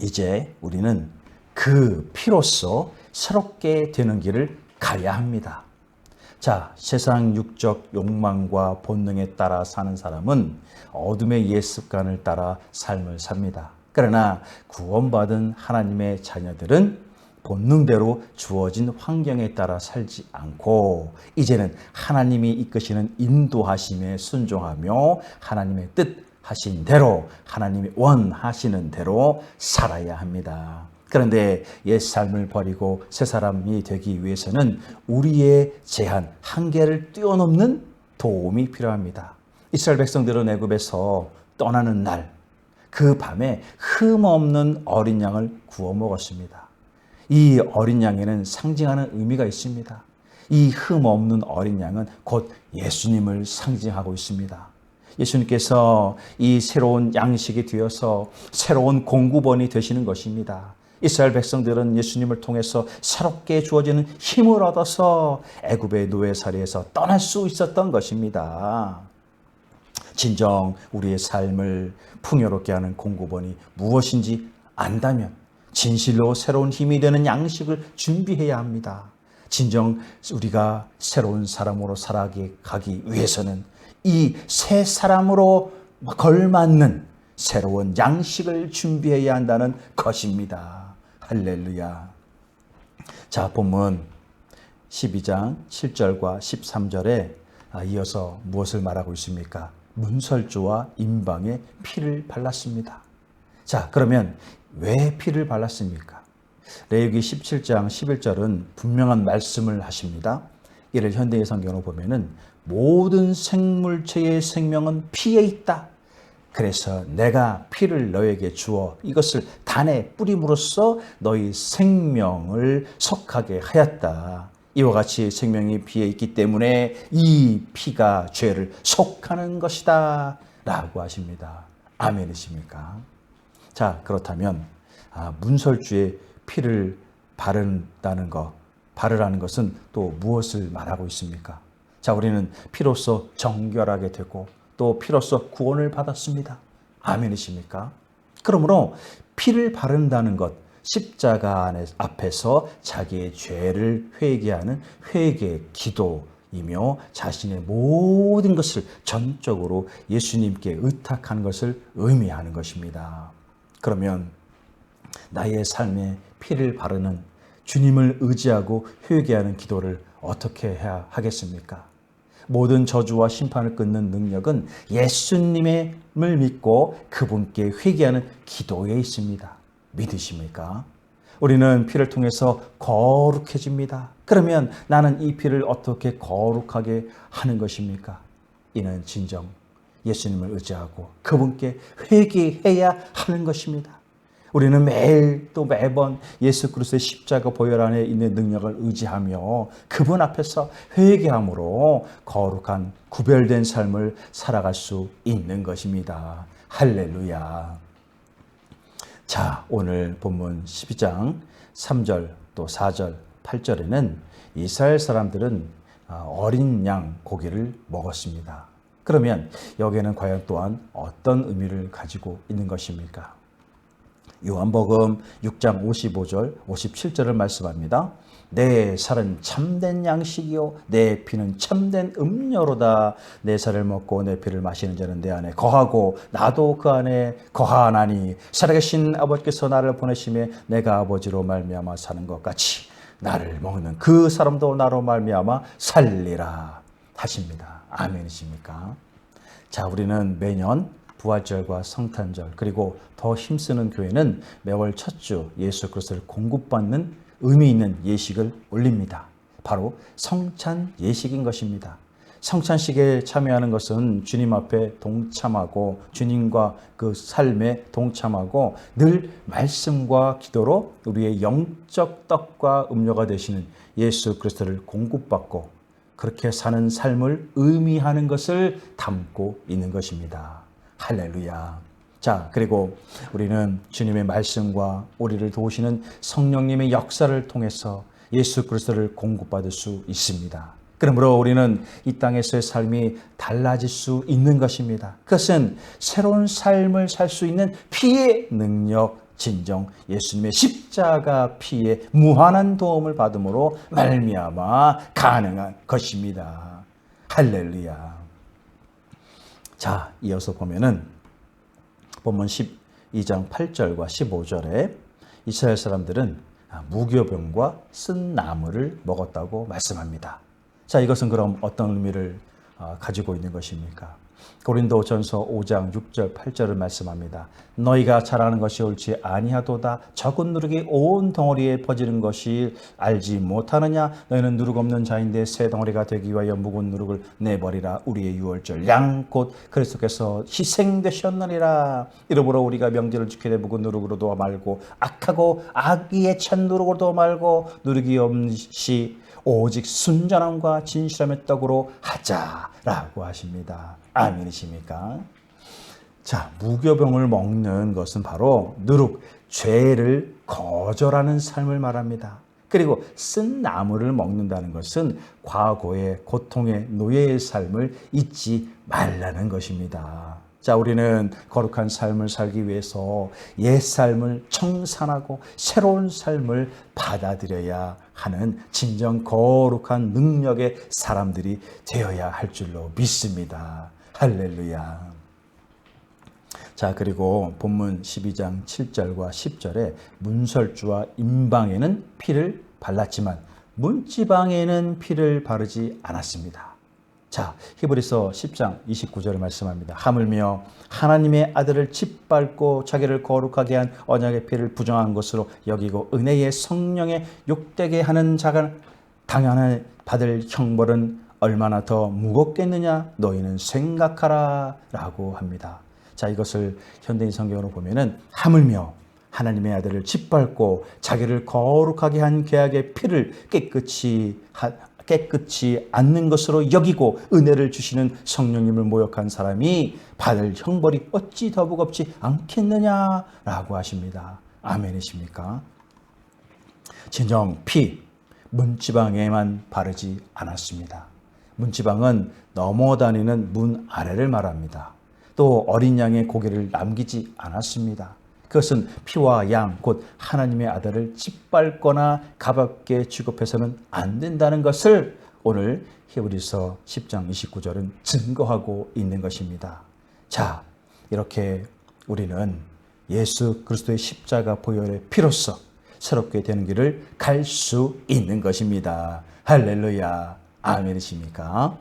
이제 우리는 그 피로써 새롭게 되는 길을 가야 합니다. 자, 세상 육적 욕망과 본능에 따라 사는 사람은 어둠의 옛 습관을 따라 삶을 삽니다. 그러나 구원받은 하나님의 자녀들은 본능대로 주어진 환경에 따라 살지 않고 이제는 하나님이 이끄시는 인도하심에 순종하며 하나님의 뜻 하신 대로 하나님이 원하시는 대로 살아야 합니다. 그런데 옛 삶을 버리고 새 사람이 되기 위해서는 우리의 제한, 한계를 뛰어넘는 도움이 필요합니다. 이스라엘 백성들은 애굽에서 떠나는 날, 그 밤에 흠 없는 어린 양을 구워 먹었습니다. 이 어린 양에는 상징하는 의미가 있습니다. 이 흠 없는 어린 양은 곧 예수님을 상징하고 있습니다. 예수님께서 이 새로운 양식이 되어서 새로운 공구번이 되시는 것입니다. 이스라엘 백성들은 예수님을 통해서 새롭게 주어지는 힘을 얻어서 애굽의 노예살이에서 떠날 수 있었던 것입니다. 진정 우리의 삶을 풍요롭게 하는 공구번이 무엇인지 안다면 진실로 새로운 힘이 되는 양식을 준비해야 합니다. 진정 우리가 새로운 사람으로 살아가기 위해서는 이 새 사람으로 걸맞는 새로운 양식을 준비해야 한다는 것입니다. 할렐루야. 자, 본문 12장 7절과 13절에 이어서 무엇을 말하고 있습니까? 문설주와 임방에 피를 발랐습니다. 자, 그러면 왜 피를 발랐습니까? 레위기 17장 11절은 분명한 말씀을 하십니다. 이를 현대의 성경으로 보면은 모든 생물체의 생명은 피에 있다. 그래서 내가 피를 너에게 주어 이것을 단에 뿌림으로써 너희 생명을 속하게 하였다. 이와 같이 생명이 피에 있기 때문에 이 피가 죄를 속하는 것이다. 라고 하십니다. 아멘이십니까? 자, 그렇다면 아, 문설주에 피를 바른다는 것, 바르라는 것은 또 무엇을 말하고 있습니까? 자, 우리는 피로써 정결하게 되고 또 피로써 구원을 받았습니다. 아멘이십니까? 그러므로 피를 바른다는 것, 십자가 앞에서 자기의 죄를 회개하는 회개 기도이며 자신의 모든 것을 전적으로 예수님께 의탁하는 것을 의미하는 것입니다. 그러면 나의 삶에 피를 바르는 주님을 의지하고 회개하는 기도를 어떻게 해야 하겠습니까? 모든 저주와 심판을 끊는 능력은 예수님을 믿고 그분께 회개하는 기도에 있습니다. 믿으십니까? 우리는 피를 통해서 거룩해집니다. 그러면 나는 이 피를 어떻게 거룩하게 하는 것입니까? 이는 진정 예수님을 의지하고 그분께 회개해야 하는 것입니다. 우리는 매일 또 매번 예수 그리스도의 십자가 보혈 안에 있는 능력을 의지하며 그분 앞에서 회개함으로 거룩한 구별된 삶을 살아갈 수 있는 것입니다. 할렐루야. 자, 오늘 본문 12장 3절 또 4절 8절에는 이스라엘 사람들은 어린 양 고기를 먹었습니다. 그러면 여기에는 과연 또한 어떤 의미를 가지고 있는 것입니까? 요한복음 6장 55절, 57절을 말씀합니다. 내 살은 참된 양식이요 내 피는 참된 음료로다 내 살을 먹고 내 피를 마시는 자는 내 안에 거하고 나도 그 안에 거하나니 살아계신 아버지께서 나를 보내심에 내가 아버지로 말미암아 사는 것 같이 나를 먹는 그 사람도 나로 말미암아 살리라 하십니다. 아멘이십니까? 자, 우리는 매년 부활절과 성탄절 그리고 더 힘쓰는 교회는 매월 첫 주 예수 그리스도를 공급받는 의미 있는 예식을 올립니다. 바로 성찬 예식인 것입니다. 성찬식에 참여하는 것은 주님 앞에 동참하고 주님과 그 삶에 동참하고 늘 말씀과 기도로 우리의 영적 떡과 음료가 되시는 예수 그리스도를 공급받고 그렇게 사는 삶을 의미하는 것을 담고 있는 것입니다. 할렐루야. 자, 그리고 우리는 주님의 말씀과 우리를 도우시는 성령님의 역사를 통해서 예수 그리스도를 공급받을 수 있습니다. 그러므로 우리는 이 땅에서의 삶이 달라질 수 있는 것입니다. 그것은 새로운 삶을 살 수 있는 피의 능력 진정 예수님의 십자가 피에 무한한 도움을 받음으로 말미암아 가능한 것입니다. 할렐루야. 자, 이어서 보면은 본문 12장 8절과 15절에 이스라엘 사람들은 무교병과 쓴 나무를 먹었다고 말씀합니다. 자, 이것은 그럼 어떤 의미를 어, 가지고 있는 것입니까? 고린도 전서 5장 6절 8절을 말씀합니다. 너희가 잘하는 것이 옳지 아니하도다 적은 누룩이 온 덩어리에 퍼지는 것이 알지 못하느냐 너희는 누룩 없는 자인데 새 덩어리가 되기 위하여 묵은 누룩을 내버리라 우리의 유월절 양곧 그리스도께서 희생되셨느니라 이러므로 우리가 명제를 지키되 묵은 누룩으로도 말고 악하고 악의에 찬 누룩으로도 말고 누룩이 없이 오직 순전함과 진실함의 떡으로 하자라고 하십니다. 아멘이십니까? 자, 무교병을 먹는 것은 바로 누룩, 죄를 거절하는 삶을 말합니다. 그리고 쓴 나무를 먹는다는 것은 과거의 고통의 노예의 삶을 잊지 말라는 것입니다. 자, 우리는 거룩한 삶을 살기 위해서 옛 삶을 청산하고 새로운 삶을 받아들여야 하는 진정 거룩한 능력의 사람들이 되어야 할 줄로 믿습니다. 할렐루야. 자, 그리고 본문 12장 7절과 10절에 문설주와 임방에는 피를 발랐지만 문지방에는 피를 바르지 않았습니다. 자, 히브리서 10장 29절을 말씀합니다. 하물며 하나님의 아들을 짓밟고 자기를 거룩하게 한 언약의 피를 부정한 것으로 여기고 은혜의 성령에 욕되게 하는 자가 당연히 받을 형벌은 얼마나 더 무겁겠느냐 너희는 생각하라 라고 합니다. 자, 이것을 현대인 성경으로 보면은 하물며 하나님의 아들을 짓밟고 자기를 거룩하게 한 계약의 피를 깨끗이 깨끗이 않는 것으로 여기고 은혜를 주시는 성령님을 모욕한 사람이 받을 형벌이 어찌 더 무겁지 않겠느냐라고 하십니다. 아멘이십니까? 진정 피 문지방에만 바르지 않았습니다. 문지방은 넘어다니는 문 아래를 말합니다. 또 어린 양의 고개를 남기지 않았습니다. 그것은 피와 양, 곧 하나님의 아들을 짓밟거나 가볍게 취급해서는 안 된다는 것을 오늘 히브리서 10장 29절은 증거하고 있는 것입니다. 자, 이렇게 우리는 예수 그리스도의 십자가 보혈의 피로서 새롭게 되는 길을 갈 수 있는 것입니다. 할렐루야. 아멘이십니까?